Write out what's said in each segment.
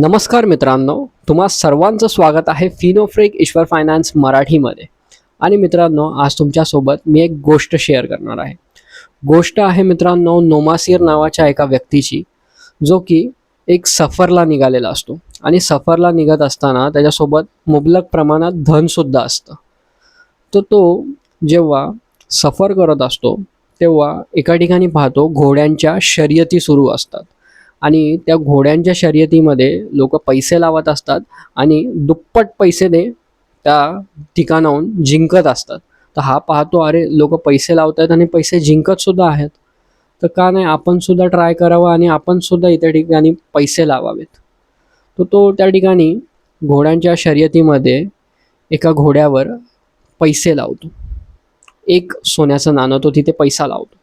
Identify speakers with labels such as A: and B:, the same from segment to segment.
A: नमस्कार मित्रांनो तुम्हा सर्वांचं स्वागत आहे फिनोफ्रेक ईश्वर फायनान्स मराठीमध्ये. आणि मित्रांनो आज तुमच्यासोबत मी एक गोष्ट शेअर करणार आहे. गोष्ट आहे मित्रांनो नोमासिर नावाच्या एका व्यक्तीची जो की एक सफरला निघालेला असतो. आणि सफरला निघत असताना त्याच्यासोबत मुबलक प्रमाणात धनसुद्धा असतं. तर तो जेव्हा सफर करत असतो तेव्हा एका ठिकाणी पाहतो घोड्यांच्या शर्यती सुरू असतात. आणि त्या घोड्यांच्या शर्यतीमध्ये लोक पैसे लावत असतात आणि दुप्पट पैसे दे त्या ठिकाणाहून जिंकत असतात. तर हा पाहतो अरे लोक पैसे लावत आहेत आणि पैसे जिंकत सुद्धा आहेत. तर का नाही आपण सुद्धा ट्राय करावं आणि आपण सुद्धा ठिकाणी पैसे लावावेत. तर तो त्या ठिकाणी घोड्यांच्या शर्यतीमध्ये एका घोड्यावर पैसे लावतो. एक सोन्याचं नाणं तो तिथे पैसा लावतो.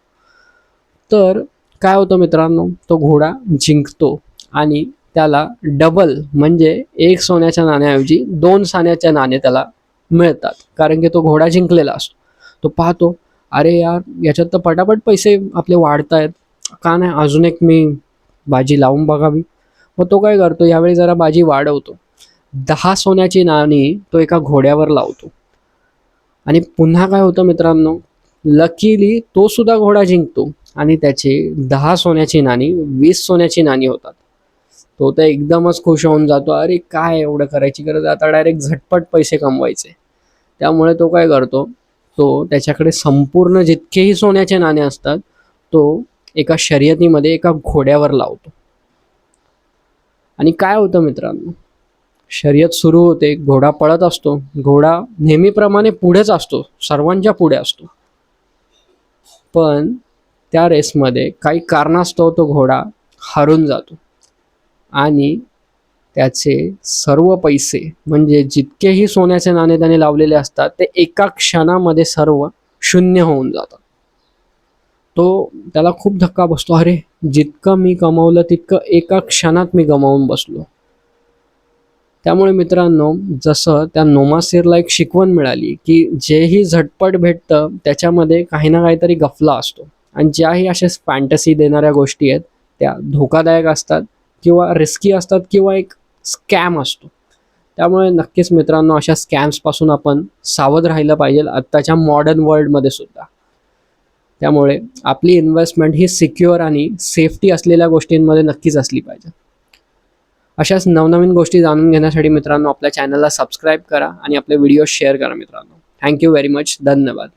A: तर काय होतं मित्रांनो? तो घोडा जिंकतो आणि त्याला डबल म्हणजे एक सोन्याच्या नाण्याऐवजी दोन सोन्याच्या नाणे त्याला मिळतात. कारण की तो घोडा जिंकलेला असतो. तो पाहतो अरे यार याच्यात तर पटापट पैसे आपले वाढत आहेत का नाही? अजून एक मी बाजी लावून बघावी. मग तो काय करतो? यावेळी जरा बाजी वाढवतो. दहा सोन्याची नाणी तो एका घोड्यावर लावतो. आणि पुन्हा काय होतं मित्रांनो? लकीली तो सुद्धा घोडा जिंकतो. आणि त्याची दहा सोन्याची नाणी वीस सोन्याची नाणी होतात. तो तर एकदमच खुश होऊन जातो. अरे काय एवढं करायची गरज? आता डायरेक्ट झटपट पैसे कमवायचे. त्यामुळे तो काय करतो? तो त्याच्याकडे संपूर्ण जितकेही सोन्याचे नाणे असतात तो एका शर्यतीमध्ये एका घोड्यावर लावतो. आणि काय होतं मित्रांनो? शर्यत सुरू होते घोडा पळत असतो. घोडा नेहमीप्रमाणे पुढेच असतो सर्वांच्या पुढे असतो. पण त्या रेसमध्ये काही कारणास्तव तो घोडा हरून जातो. आणि त्याचे सर्व पैसे म्हणजे जितकेही सोन्याचे नाणे त्याने लावलेले असतात ते एका क्षणामध्ये सर्व शून्य होऊन जातात. तो त्याला खूप धक्का बसतो. अरे जितकं मी कमवलं तितकं एका क्षणात मी गमावून बसलो. त्यामुळे मित्रांनो जसं त्या नोमासीरला एक शिकवण मिळाली की जेही झटपट भेटतं त्याच्यामध्ये काही ना काहीतरी गफला असतो. आणि ज्याही अशा फॅन्टसी देणाऱ्या गोष्टी आहेत त्या धोकादायक असतात किंवा रिस्की असतात किंवा एक स्कॅम असतो. त्यामुळे नक्कीच मित्रांनो अशा स्कॅम्सपासून आपण सावध राहिलं पाहिजे आत्ताच्या मॉडर्न वर्ल्डमध्ये सुद्धा. त्यामुळे आपली इन्व्हेस्टमेंट ही सिक्युअर आणि सेफ्टी असलेल्या गोष्टींमध्ये नक्कीच असली पाहिजे. अशाच नवनवीन गोष्टी जाणून घेण्यासाठी मित्रांनो आपल्या चॅनलला सबस्क्राईब करा आणि आपले व्हिडिओ शेअर करा मित्रांनो. थँक्यू व्हेरी मच धन्यवाद.